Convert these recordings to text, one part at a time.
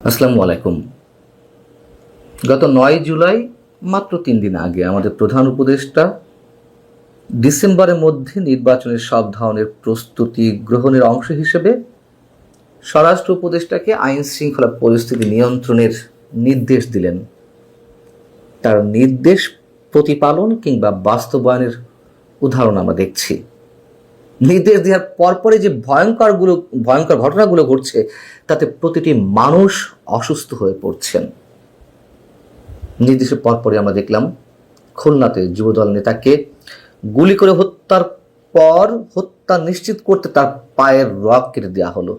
আসসালামু আলাইকুম। গত নয় জুলাই, মাত্র তিন দিন আগে, আমাদের প্রধান উপদেষ্টা ডিসেম্বরের মধ্যে নির্বাচনের সব ধরনের প্রস্তুতি গ্রহণের অংশ হিসেবে স্বরাষ্ট্র উপদেষ্টাকে আইন শৃঙ্খলা পরিস্থিতি নিয়ন্ত্রণের নির্দেশ দিলেন। তার নির্দেশ প্রতিপালন কিংবা বাস্তবায়নের উদাহরণ আমরা দেখছি। নির্দেশ দেওয়ার পরপরে যে ভয়ঙ্করগুলো, ভয়ঙ্কর ঘটনাগুলো ঘটছে, তাতে প্রতিটি মানুষ অসুস্থ হয়ে পড়ছেন। নির্দেশের পরপরই আমরা দেখলাম, খুলনাতে যুবদল নেতাকে গুলি করে হত্যার পর হত্যা নিশ্চিত করতে তার পায়ের রক কেটে দেওয়া হলো।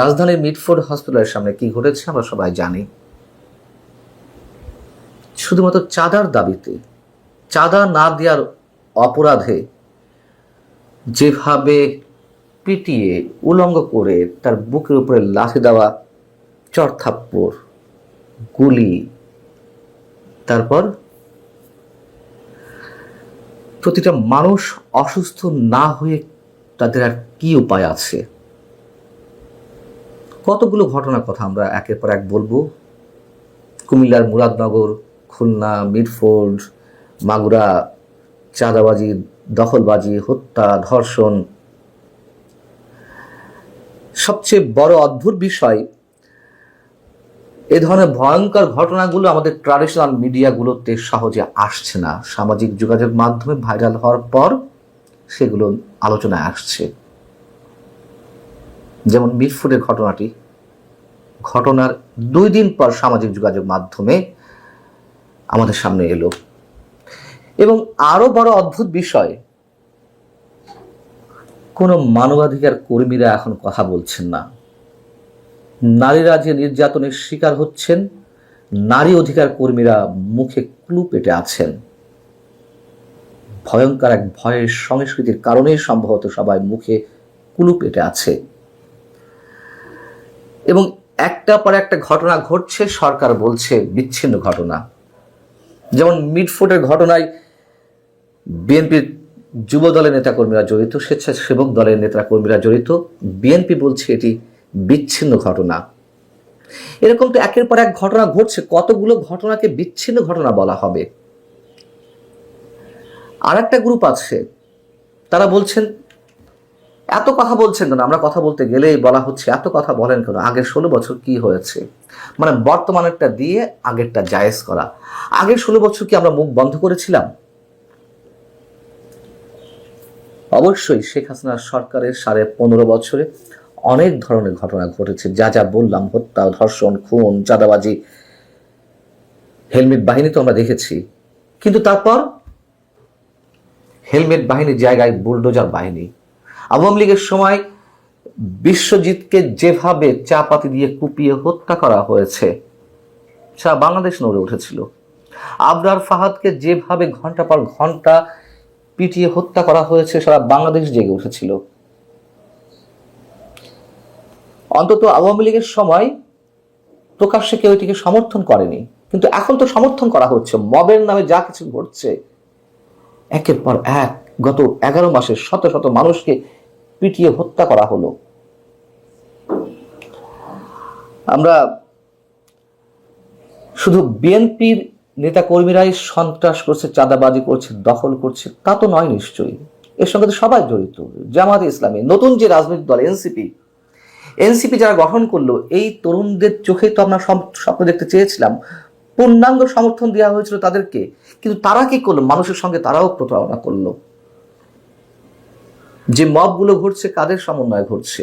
রাজধানীর মিটফোর্ড হসপিটালের সামনে কি ঘটেছে আমরা সবাই জানি। শুধুমাত্র চাঁদার দাবিতে, চাঁদা না দেওয়ার অপরাধে যেভাবে পিটিয়ে উলঙ্গ করে তার বুকের উপরে লাথি দেওয়া চড়থাপ্পড় গুলি, তারপর প্রতিটা মানুষ অসুস্থ না হয়ে তাদের আর কি উপায় আছে? কতগুলো ঘটনার কথা আমরা একের পর এক বলব? কুমিল্লার মুরাদনগর, খুলনা মিডফোর্ড মাগুরা চাঁদাবাজি, দখলবাজি, হত্যা, ধর্ষণ। সবচেয়ে বড় অদ্ভুত বিষয়, এ ধরনের ভয়ঙ্কর ঘটনাগুলো আমাদের ট্রাডিশনাল মিডিয়াগুলোতে সহজে আসছে না। সামাজিক যোগাযোগ মাধ্যমে ভাইরাল হওয়ার পর সেগুলো আলোচনায় আসছে। যেমন মিরফুডের ঘটনাটি, ঘটনার দুই দিন পর সামাজিক যোগাযোগ মাধ্যমে আমাদের সামনে এলো। এবং আরও বড় অদ্ভুত বিষয়, কোনো মানবাধিকার কর্মীরা এখন কথা বলছেন না। নারীরা যে নির্যাতনের শিকার হচ্ছেন, নারী অধিকার কর্মীরা মুখে ক্লু পেটে আছেন। ভয়ঙ্কর এক ভয়ের সংস্কৃতির কারণেই সম্ভবত সবাই মুখে কুলু পেটে আছে। এবং একটা পর একটা ঘটনা ঘটছে, সরকার বলছে বিচ্ছিন্ন ঘটনা। যেমন মিডফোর্ডের ঘটনায় বিএনপির যুব দলের নেতাকর্মীরা জড়িত, স্বেচ্ছাসেবক দলের নেতা কর্মীরা জড়িত। বিএনপি বলছে এটি বিচ্ছিন্ন ঘটনা। এরকম তো একের পর এক ঘটনা ঘটছে। কতগুলো ঘটনাকে বিচ্ছিন্ন ঘটনা বলা হবে? আর একটা গ্রুপ আছে, তারা বলছেন, এত কথা বলছেন কেন? আমরা কথা বলতে গেলেই বলা হচ্ছে, এত কথা বলেন কেন? আগের ষোলো বছর কি হয়েছে? মানে বর্তমানেরটা দিয়ে আগেরটা জায়েজ করা। আগের ষোলো বছর কি আমরা মুখ বন্ধ করেছিলাম? অবশ্যই শেখ হাসিনার সরকারের সাড়ে পনেরো বছরে অনেক ধরনের ঘটনা ঘটেছে। যা যা বললাম, হত্যা, ধর্ষণ, খুন, চাঁদাবাজি, হেলমেট বাহিনী তো আমরা দেখেছি। কিন্তু তারপর হেলমেট বাহিনীর জায়গায় বুলডোজার বাহিনী। আওয়ামী লীগের সময় বিশ্বজিৎকে যেভাবে চাপাতি দিয়ে কুপিয়ে হত্যা করা হয়েছে, সারা বাংলাদেশ নড়ে উঠেছিল। আবরার ফাহাদকে যেভাবে ঘণ্টা পর ঘণ্টা পিটিয়ে হত্যা করা হয়েছে, সারা বাংলাদেশ জেগে উঠেছিল। অন্তত আওয়ামী লীগের সময় প্রকাশ্যে কেউ এটিকে সমর্থন করেনি। কিন্তু এখন তো সমর্থন করা হচ্ছে। মবের নামে যা কিছু ঘটছে, একের পর এক গত এগারো মাসে শত শত মানুষকে পিটিয়ে হত্যা করা হলো। আমরা শুধু বিএনপির নেতা কর্মীরাই সন্ত্রাস করছে, চাঁদাবাজি করছে, দখল করছে, তা তো নয় নিশ্চয়ই। এর সঙ্গে তো সবাই জড়িত, জামাত ইসলামী, নতুন যে রাজনৈতিক দল, এনসিপি। এনসিপি যারা গঠন করল, এই তরুণদের চোখে তো আমরা স্বপ্ন দেখতে চেয়েছিলাম। পূর্ণাঙ্গ সমর্থন দেওয়া হয়েছিল তাদেরকে, কিন্তু তারা কি করল? মানুষের সঙ্গে তারাও প্রতারণা করল। যে মবগুলো ঘটছে, কাদের সমন্বয় ঘটছে?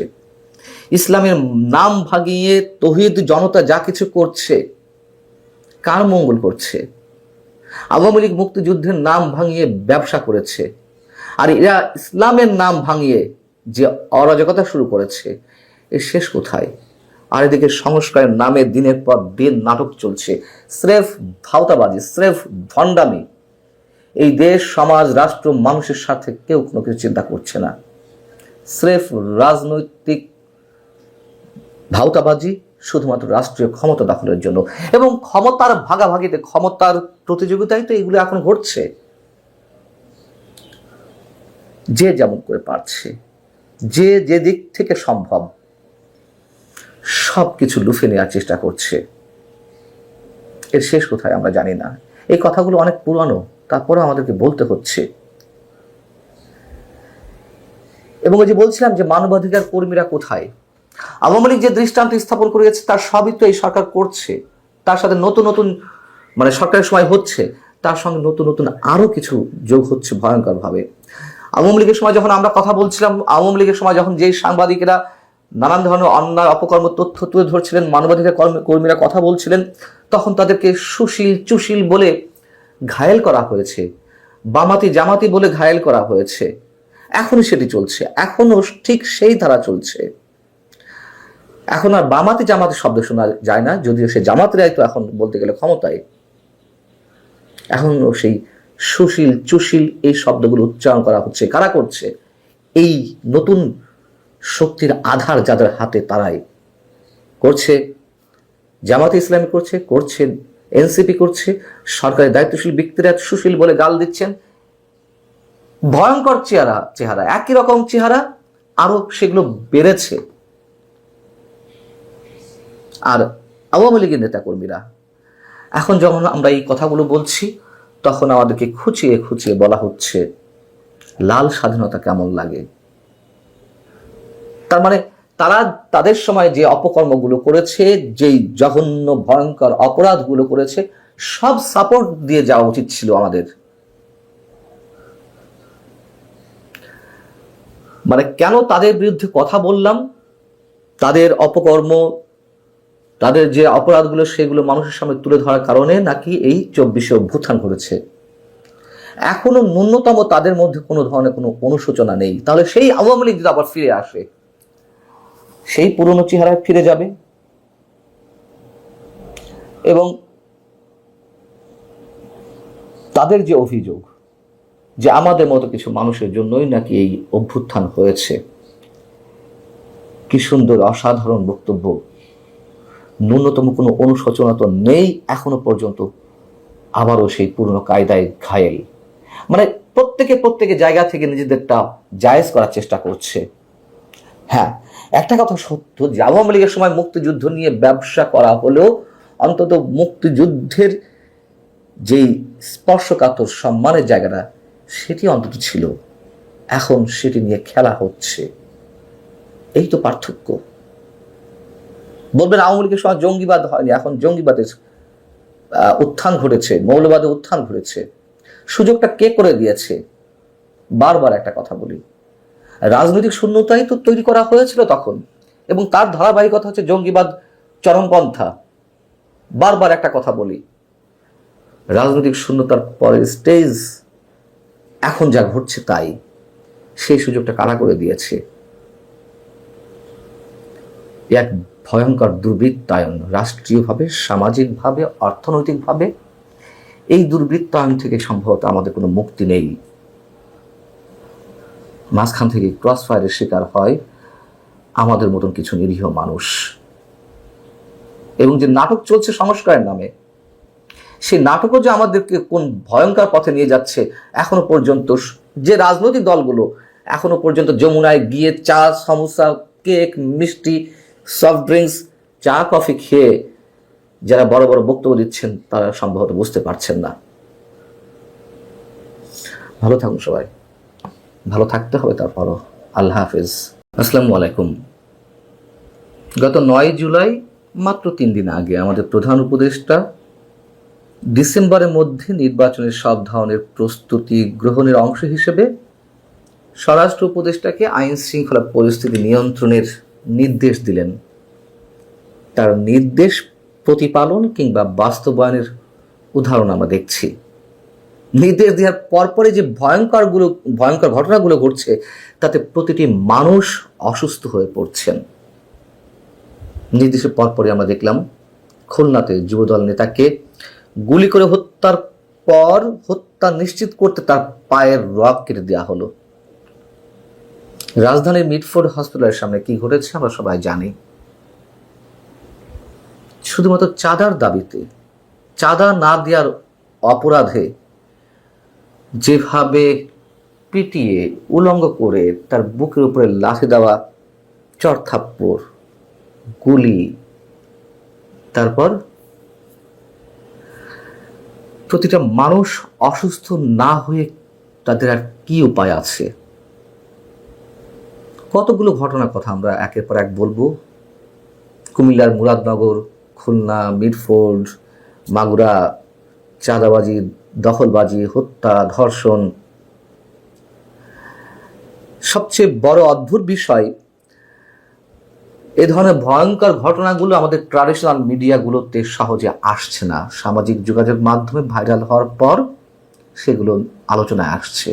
ইসলামের নাম ভাগিয়ে তহিদ জনতা যা কিছু করছে কার মঙ্গল করছে? আওয়ামী লীগ মুক্তিযুদ্ধের নাম ভাঙিয়ে ব্যবসা করেছে। আর এরা ইসলামের নাম ভাঙিয়ে যে অরাজকতা শুরু করেছে এর শেষ কোথায়? আর এদিকে সংস্কারের নামে দিনের পর দিন নাটক চলছে। স্রেফ ভাওতাবাজি, স্রেফ ভণ্ডামি। এই দেশ, সমাজ, রাষ্ট্র, মানুষের সাথে কেউ কোনো কিছু চিন্তা করছে না। স্রেফ রাজনৈতিক ভাওতাবাজি শুধুমাত্র রাষ্ট্রীয় ক্ষমতা দখলের জন্য। এবং ক্ষমতার ভাগাভাগিতে ক্ষমতার প্রতিযোগিতায় তো এগুলো এখন ঘটছে। যে যেমন করে পারছে, যে যে দিক থেকে সম্ভব সব কিছু লুফে নেওয়ার চেষ্টা করছে। এর শেষ কোথায় আমরা জানি না। এই কথাগুলো অনেক পুরানো তারপরে আমাদেরকে বলতে হচ্ছে। এবং ওই যে বলছিলাম যে মানবাধিকার কর্মীরা কোথায়? আওয়ামী লীগ যে দৃষ্টান্ত স্থাপন করেছে তার সবই তো এই সরকার করছে। তার সাথে নতুন নতুন মানে সরকারের সময় হচ্ছে, তার সঙ্গে নতুন নতুন আরও কিছু যোগ হচ্ছে ভয়ঙ্করভাবে। আওয়ামী লীগের সময় যখন আমরা কথা বলছিলাম, আওয়ামী লীগের সময় যখন যেই সাংবাদিকেরা নানান ধরনের অন্যায়, অপকর্ম, তথ্য তুলে ধরছিলেন, মানবাধিকার কর্মী- কর্মীরা কথা বলছিলেন, তখন তাদেরকে সুশীল, চুশীল বলে ঘায়েল করা হয়েছে। বামাতি, জামাতি বলে ঘায়েল করা হয়েছে। এখনই সেটি চলছে। এখনও ঠিক সেই ধারা চলছে। এখন আর বামাতি জামাতি শব্দ শোনা যায় না, যদিও সে জামাতিরাই তো এখন বলতে গেলে ক্ষমতায়। এখনও সেই সুশীল, চুশীল এই শব্দগুলো উচ্চারণ করা হচ্ছে, কারা করছে? এই নতুন শক্তির আধার যাদের হাতে তারাই করছে, জামাতে ইসলামী করছে করছে, এনসিপি করছে, সরকারের দায়িত্বশীল ব্যক্তিরা সুশীল বলে গাল দিচ্ছেন। ভয়ঙ্কর চেহারা চেহারা, একই রকম চেহারা, আরও সেগুলো বেড়েছে। আর আওয়ামী লীগের নেতাকর্মীরা। এখন যখন আমরা এই কথাগুলো বলছি, তখন আমাদেরকে খুঁচিয়ে খুঁচিয়ে বলা হচ্ছে, লাল স্বাধীনতা কেমন লাগে? তার মানে তারা তাদের সময় যে অপকর্মগুলো করেছে, যেই জঘন্য, ভয়ঙ্কর অপরাধগুলো করেছে, সব সাপোর্ট দিয়ে যাওয়া উচিত ছিল আমাদের। মানে কেন তাদের বিরুদ্ধে কথা বললাম? তাদের অপকর্ম তাদের যে অপরাধগুলো, সেগুলো মানুষের সামনে তুলে ধরার কারণে নাকি এই চব্বিশে অভ্যুত্থান করেছে এখনও ন্যূনতম তাদের মধ্যে কোনো ধরনের কোনো অনুশোচনা নেই। তাহলে সেই আওয়ামী লীগ যদি আবার ফিরে আসে, সেই পুরনো চেহারায় ফিরে যাবে? এবং তাদের যে অভিযোগ যে আমাদের মতো কিছু মানুষের জন্যই নাকি এই অভ্যুত্থান হয়েছে, কি সুন্দর, অসাধারণ বক্তব্য। ন্যূনতম কোনো অনুশোচনা তো নেই, এখনও পর্যন্ত আবারও সেই পুরনো কায়দায় ঘায়েল। মানে প্রত্যেকে প্রত্যেকে জায়গা থেকে নিজেদেরটা জায়েজ করার চেষ্টা করছে। হ্যাঁ একটা কথা সত্য, যে আওয়ামী লীগের সময় মুক্তিযুদ্ধ নিয়ে ব্যবসা করা হলেও অন্তত মুক্তিযুদ্ধের যেই স্পর্শকাতর সম্মানের জায়গাটা, সেটি অন্তত ছিল। এখন সেটি নিয়ে খেলা হচ্ছে। এই তো পার্থক্য। বলবেন আওয়ামী লীগের সময় জঙ্গিবাদ হয়নি, এখন জঙ্গিবাদের উত্থান ঘটেছে মৌলবাদের উত্থান ঘটেছে। সুযোগটা কে করে দিয়েছে? বারবার একটা কথা বলি। রাজনৈতিক শূন্যতাই তো তৈরি করা হয়েছিল তখন, এবং তার ধারাবাহিকতা হচ্ছে জঙ্গিবাদ চরমপন্থা। বারবার একটা কথা বলি। রাজনৈতিক শূন্যতার পরের স্টেজ এখন যা ঘটছে তাই। সেই সুযোগটা কারা করে দিয়েছে? এক ভয়ঙ্কর দুর্বৃত্তায়ন, রাষ্ট্রীয়ভাবে, সামাজিকভাবে, অর্থনৈতিকভাবে। এই দুর্বৃত্তায়ন থেকে সম্ভবত আমাদের কোনো মুক্তি নেই। মাঝখান থেকে ক্রস ফায়ারের শিকার হয় আমাদের মতন কিছু নিরীহ মানুষ। এবং যে নাটক চলছে সংস্কারের নামে, সেই নাটকও যে আমাদেরকে কোন ভয়ঙ্কর পথে নিয়ে যাচ্ছে এখনও পর্যন্ত, যে রাজনৈতিক দলগুলো এখনও পর্যন্ত যমুনায় গিয়ে চা, সমোসা, কেক, মিষ্টি সফট ড্রিঙ্কস চা কফি খেয়ে যারা বড় বড় বক্তব্য দিচ্ছেন, তারা সম্ভবত বুঝতে পারছেন না। ভালো থাকুন সবাই। ভালো থাকতে হবে তারপরও। আল্লাহ হাফিজ। আসসালামু আলাইকুম। গত নয় জুলাই, মাত্র তিন দিন আগে আমাদের প্রধান উপদেষ্টা ডিসেম্বরের মধ্যে নির্বাচনের সব ধরনের প্রস্তুতি গ্রহণের অংশ হিসেবে স্বরাষ্ট্র উপদেষ্টাকে আইন শৃঙ্খলা পরিস্থিতি নিয়ন্ত্রণের নির্দেশ দিলেন। তার নির্দেশ প্রতিপালন কিংবা বাস্তবায়নের উদাহরণ আমরা দেখছি। নির্দেশ দেওয়ার পরপরে যে ভয়ঙ্করগুলো ভয়ঙ্কর ঘটনাগুলো ঘটছে, তাতে প্রতিটি মানুষ অসুস্থ হয়ে পড়ছেন। নির্দেশের পরপরই আমরা দেখলাম, খুলনাতে যুবদল নেতাকে গুলি করে হত্যার পর হত্যা নিশ্চিত করতে তার পায়ের রক কেটে দেওয়া হলো। রাজধানীর মিটফোর্ড হসপিটালের সামনে কি ঘটেছে আমরা সবাই জানি। শুধুমাত্র চাঁদার দাবিতে, চাঁদা না দেওয়ার অপরাধে যেভাবে পিটিয়ে উলঙ্গ করে তার বুকের উপরে লাথি দেওয়া চর থাপ্পড় গুলি, তারপর প্রতিটা মানুষ অসুস্থ না হয়ে তাদের আর কি উপায় আছে? কতগুলো ঘটনার কথা আমরা একের পর এক বলব? কুমিল্লার মুরাদনগর, খুলনা মিডফোর্ড মাগুরা, চাঁদাবাজি, দখলবাজি, হত্যা, ধর্ষণ। সবচেয়ে বড় অদ্ভুত বিষয়, এ ধরনের ভয়ঙ্কর ঘটনাগুলো আমাদের ট্রাডিশনাল মিডিয়াগুলোতে সহজে আসছে না। সামাজিক যোগাযোগ মাধ্যমে ভাইরাল হওয়ার পর সেগুলো আলোচনায় আসছে।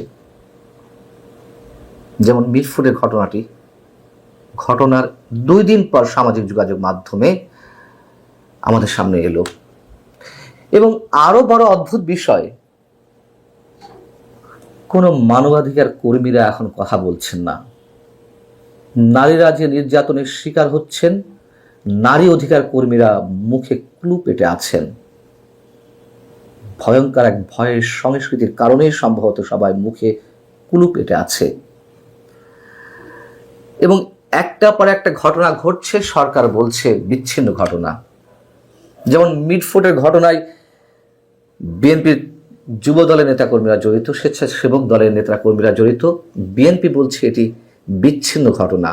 যেমন মিরফুরের ঘটনাটি, ঘটনার দুই দিন পর সামাজিক যোগাযোগ মাধ্যমে আমাদের সামনে এলো। এবং আরও বড় অদ্ভুত বিষয়, কোনো মানবাধিকার কর্মীরা এখন কথা বলছেন না। নারীরা যে নির্যাতনের শিকার হচ্ছেন, নারী অধিকার কর্মীরা মুখে ক্লু পেটে আছেন। ভয়ঙ্কর এক ভয়ের সংস্কৃতির কারণেই সম্ভবত সবাই মুখে কুলু পেটে আছে। এবং একটা পর একটা ঘটনা ঘটছে, সরকার বলছে বিচ্ছিন্ন ঘটনা। যেমন মিডফোর্টের ঘটনায় বিএনপির যুব দলের নেতাকর্মীরা জড়িত, স্বেচ্ছাসেবক দলের নেতাকর্মীরা জড়িত। বিএনপি বলছে এটি বিচ্ছিন্ন ঘটনা।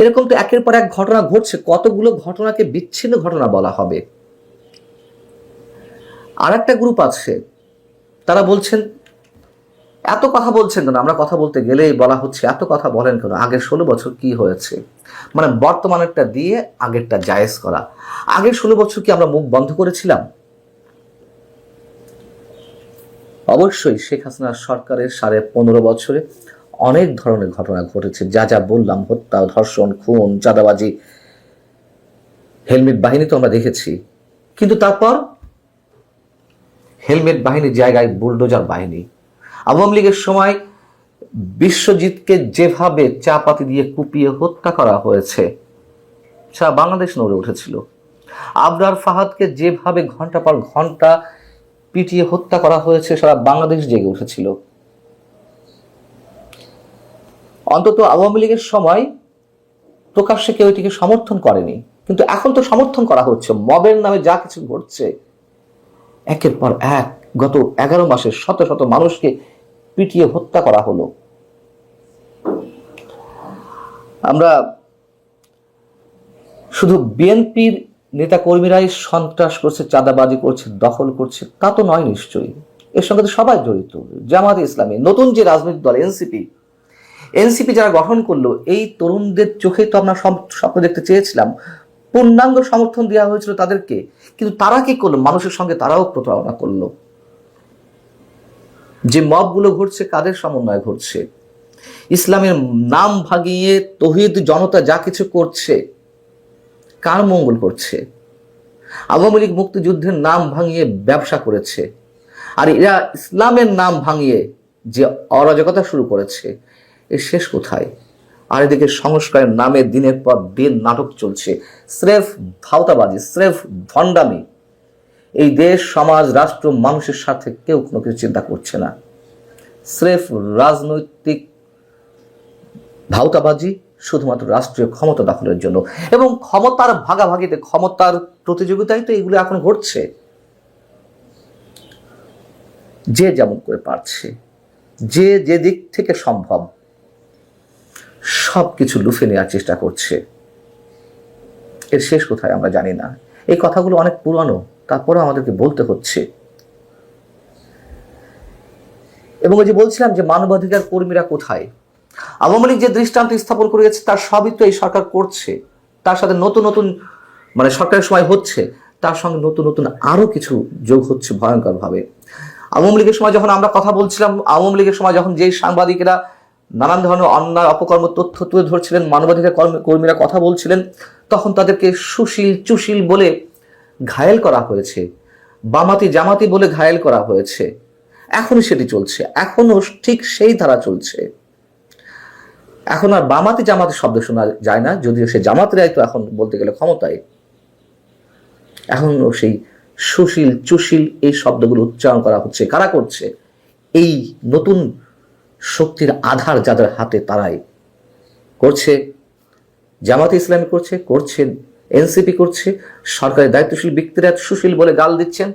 এরকম তো একের পর এক ঘটনা ঘটছে, কতগুলো ঘটনাকে বিচ্ছিন্ন ঘটনা বলা হবে? আর একটা গ্রুপ আছে, তারা বলছেন এত কথা বলছেন কেন? আমরা কথা বলতে গেলেই বলা হচ্ছে, এত কথা বলেন কেন? আগের ষোলো বছর কি হয়েছে? মানে বর্তমানেরটা দিয়ে আগেরটা জায়েজ করা। আগের ষোলো বছর কি আমরা মুখ বন্ধ করেছিলাম? অবশ্যই শেখ হাসিনার সরকারের সাড়ে পনেরো বছরে অনেক ধরনের ঘটনা ঘটেছে। যা যা বললাম, হত্যা, ধর্ষণ, খুন, চাঁদাবাজি, হেলমেট বাহিনী তো আমরা দেখেছি। কিন্তু তারপর হেলমেট বাহিনীর জায়গায় বুলডোজার বাহিনী আওয়ামী লীগের সময় বিশ্বজিৎকে যেভাবে চাপাতি দিয়ে কুপিয়ে হত্যা করা হয়েছে, সারা বাংলাদেশ নড়ে উঠেছিল। আবরার ফাহাদকে যেভাবে ঘণ্টা পর ঘণ্টা পিটিয়ে হত্যা করা হয়েছে, সারা বাংলাদেশ জেগে উঠেছিল। অন্তত আওয়ামী লীগের সময় প্রকাশ্যে কেউ এটিকে সমর্থন করেনি। কিন্তু এখন তো সমর্থন করা হচ্ছে। মবের নামে যা কিছু ঘটছে, একের পর এক গত এগারো মাসে শত শত মানুষকে পিটিয়ে হত্যা করা হলো। আমরা শুধু বিএনপির নেতা কর্মীরাই সন্ত্রাস করছে, চাঁদাবাজি করছে, দখল করছে, তা তো নয় নিশ্চয়ই। এর সঙ্গে তো সবাই জড়িত। জামাত ইসলামী, নতুন যে রাজনৈতিক দল, এনসিপি। এনসিপি যারা গঠন করল, এই তরুণদের চোখে তো আমরা স্বপ্ন দেখতে চেয়েছিলাম। পূর্ণাঙ্গ সমর্থন দেওয়া হয়েছিল তাদেরকে, কিন্তু তারা কি করল? মানুষের সঙ্গে তারাও প্রতারণা করল। যে মবগুলো ঘটছে কাদের সমন্বয়ে ঘটছে? ইসলামের নাম ভাগিয়ে তহিদ জনতা যা কিছু করছে, কার মঙ্গল করছে? আওয়ামী লীগ মুক্তিযুদ্ধের নাম ভাঙিয়ে ব্যবসা করেছে, আর এরা ইসলামের নাম ভাঙিয়ে যে অরাজকতা শুরু করেছে এর শেষ কোথায়? আর এদিকে সংস্কারের নামে দিনের পর দিন নাটক চলছে। স্রেফ ভাওতাবাজি, স্রেফ ভণ্ডামি। এই দেশ, সমাজ, রাষ্ট্র, মানুষের সাথে কেউ কোনো কিছু চিন্তা করছে না। স্রেফ রাজনৈতিক ভাওতাবাজি শুধুমাত্র রাষ্ট্রীয় ক্ষমতা দখলের জন্য। এবং ক্ষমতার ভাগাভাগিতে ক্ষমতার প্রতিযোগিতায় তো এগুলো এখন ঘটছে। যে যেমন করে পারছে, যে যে দিক থেকে সম্ভব সব কিছু লুফে নেওয়ার চেষ্টা করছে। এর শেষ কোথায় আমরা জানি না। এই কথাগুলো অনেক পুরানো। তারপরেও আমাদেরকে বলতে হচ্ছে। এবং ওই যে বলছিলাম যে মানবাধিকার কর্মীরা কোথায়? আওয়ামী লীগ যে দৃষ্টান্ত স্থাপন করেছে, তার সবই তো এই সরকার করছে। তার সাথে নতুন নতুন মানে সরকারের সময় হচ্ছে, তার সঙ্গে নতুন নতুন আরও কিছু যোগ হচ্ছে ভয়ঙ্করভাবে। আওয়ামী লীগের সময় যখন আমরা কথা বলছিলাম, আওয়ামী লীগের সময় যখন যেই সাংবাদিকেরা নানান ধরনের অন্যায়, অপকর্ম, তথ্য তুলে ধরছিলেন, মানবাধিকার কর্মীরা কথা বলছিলেন, তখন তাদেরকে সুশীল চুশীল বলে ঘায়েল করা হয়েছে। বামাতি জামাতি বলে ঘায়েল করা হয়েছে। এখনই সেটি চলছে। এখনও ঠিক সেই ধারা চলছে। এখন আর বামাতি জামাতি শব্দ শোনা যায় না, যদিও সে জামাতেরাই তো এখন বলতে গেলে ক্ষমতায়। এখনও সেই সুশীল, চুশীল এই শব্দগুলো উচ্চারণ করা হচ্ছে। কারা করছে? এই নতুন শক্তির আধার যাদের হাতে তারাই। করছে জামাতে ইসলামী, করছে করছেন এনসিপি করছে সরকারি দায়িত্বশীল ব্যক্তিরা সুশীল বলে গাল দিচ্ছেন।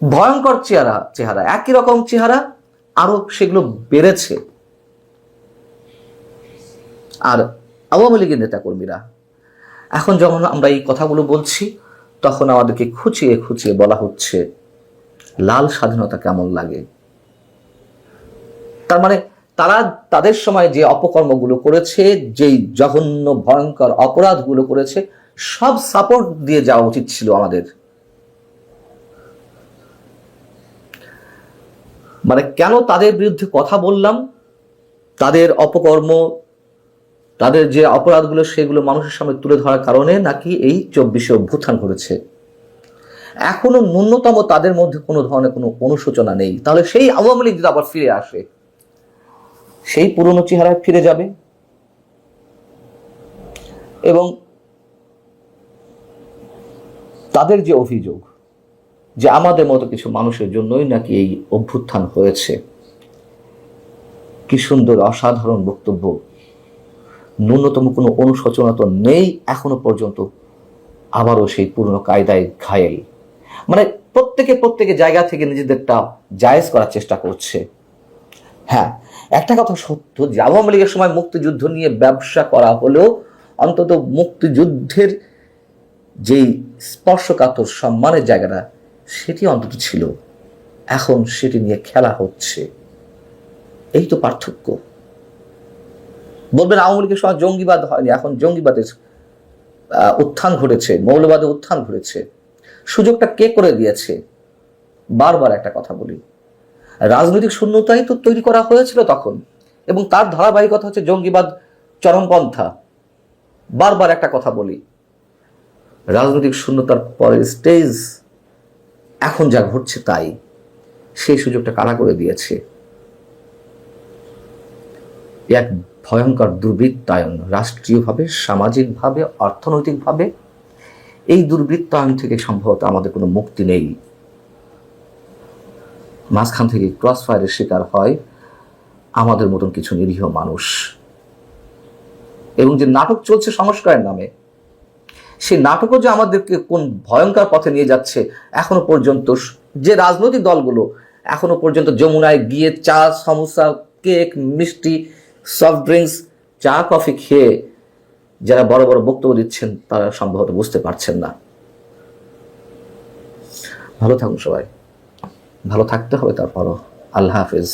ভয়ঙ্কর চেহারা চেহারা, একই রকম চেহারা, আরও সেগুলো বেড়েছে। আর আওয়ামী লীগের নেতাকর্মীরা, এখন যখন আমরা এই কথাগুলো বলছি, তখন আমাদেরকে খুঁচিয়ে খুঁচিয়ে বলা হচ্ছে, লাল স্বাধীনতা কেমন লাগে? তার মানে তারা তাদের সময় যে অপকর্মগুলো করেছে, যেই জঘন্য, ভয়ঙ্কর অপরাধগুলো করেছে, সব সাপোর্ট দিয়ে যাওয়া উচিত ছিল আমাদের। মানে কেন তাদের বিরুদ্ধে কথা বললাম? তাদের অপকর্ম, তাদের যে অপরাধগুলো, সেগুলো মানুষের সামনে তুলে ধরার কারণে নাকি এই চব্বিশে অভ্যুত্থান ঘটেছে? এখনও ন্যূনতম তাদের মধ্যে কোনো ধরনের কোনো অনুশোচনা নেই। তাহলে সেই আওয়ামী লীগ যদি আবার ফিরে আসে সেই পুরনো চেহারায় ফিরে যাবে। এবং তাদের যে অভিযোগ যে আমাদের মতো কিছু মানুষের জন্যই নাকি এই অভ্যুত্থান হয়েছে, কি সুন্দর অসাধারণ বক্তব্য। ন্যূনতম কোনো অনুশোচনা তো নেই এখনও পর্যন্ত, আবারও সেই পুরনো কায়দায় ঘায়েল। মানে প্রত্যেকে প্রত্যেকে জায়গা থেকে নিজেদেরটা জায়েজ করার চেষ্টা করছে। হ্যাঁ একটা কথা সত্য, যে আওয়ামী লীগের সময় মুক্তিযুদ্ধ নিয়ে ব্যবসা করা হলেও অন্তত মুক্তিযুদ্ধের যেই স্পর্শকাতর সম্মানের জায়গাটা, সেটি অন্তত ছিল। এখন সেটি নিয়ে খেলা হচ্ছে। এই তো পার্থক্য। বলবেন আওয়ামী লীগের সময় জঙ্গিবাদ হয়নি, এখন জঙ্গিবাদের উত্থান ঘটেছে মৌলবাদের উত্থান ঘটেছে। সুযোগটা কে করে দিয়েছে? বারবার একটা কথা বলি। রাজনৈতিক শূন্যতাই তো তৈরি করা হয়েছিল তখন। এবং তার ধারাবাহিকতা হচ্ছে জঙ্গিবাদ, চরমপন্থা। বারবার একটা কথা বলি, রাজনৈতিক শূন্যতার পরের স্টেজ এখন যা ঘটছে তাই। সেই সুযোগটা কারা করে দিয়েছে? এক ভয়ঙ্কর দুর্বৃত্তায়ন, রাষ্ট্রীয়ভাবে, সামাজিকভাবে, অর্থনৈতিকভাবে। এই দুর্বৃত্তায়ন থেকে সম্ভবত আমাদের কোনো মুক্তি নেই। মাঝখান থেকে ক্রস ফায়ারের শিকার হয়। আমাদের মতন কিছু নিরীহ মানুষ। এবং যে নাটক চলছে সংস্কারের নামে, সেই নাটকও যে আমাদেরকে কোন ভয়ঙ্কর পথে নিয়ে যাচ্ছে এখনও পর্যন্ত, যে রাজনৈতিক দলগুলো এখনও পর্যন্ত যমুনায় গিয়ে চা, সমোসা, কেক, মিষ্টি সফট ড্রিঙ্কস চা কফি খেয়ে যারা বড় বড় বক্তব্য দিচ্ছেন, তারা সম্ভবত বুঝতে পারছেন না। ভালো থাকুন সবাই। ভালো থাকতে হবে তারপরও আল্লাহ হাফিজ।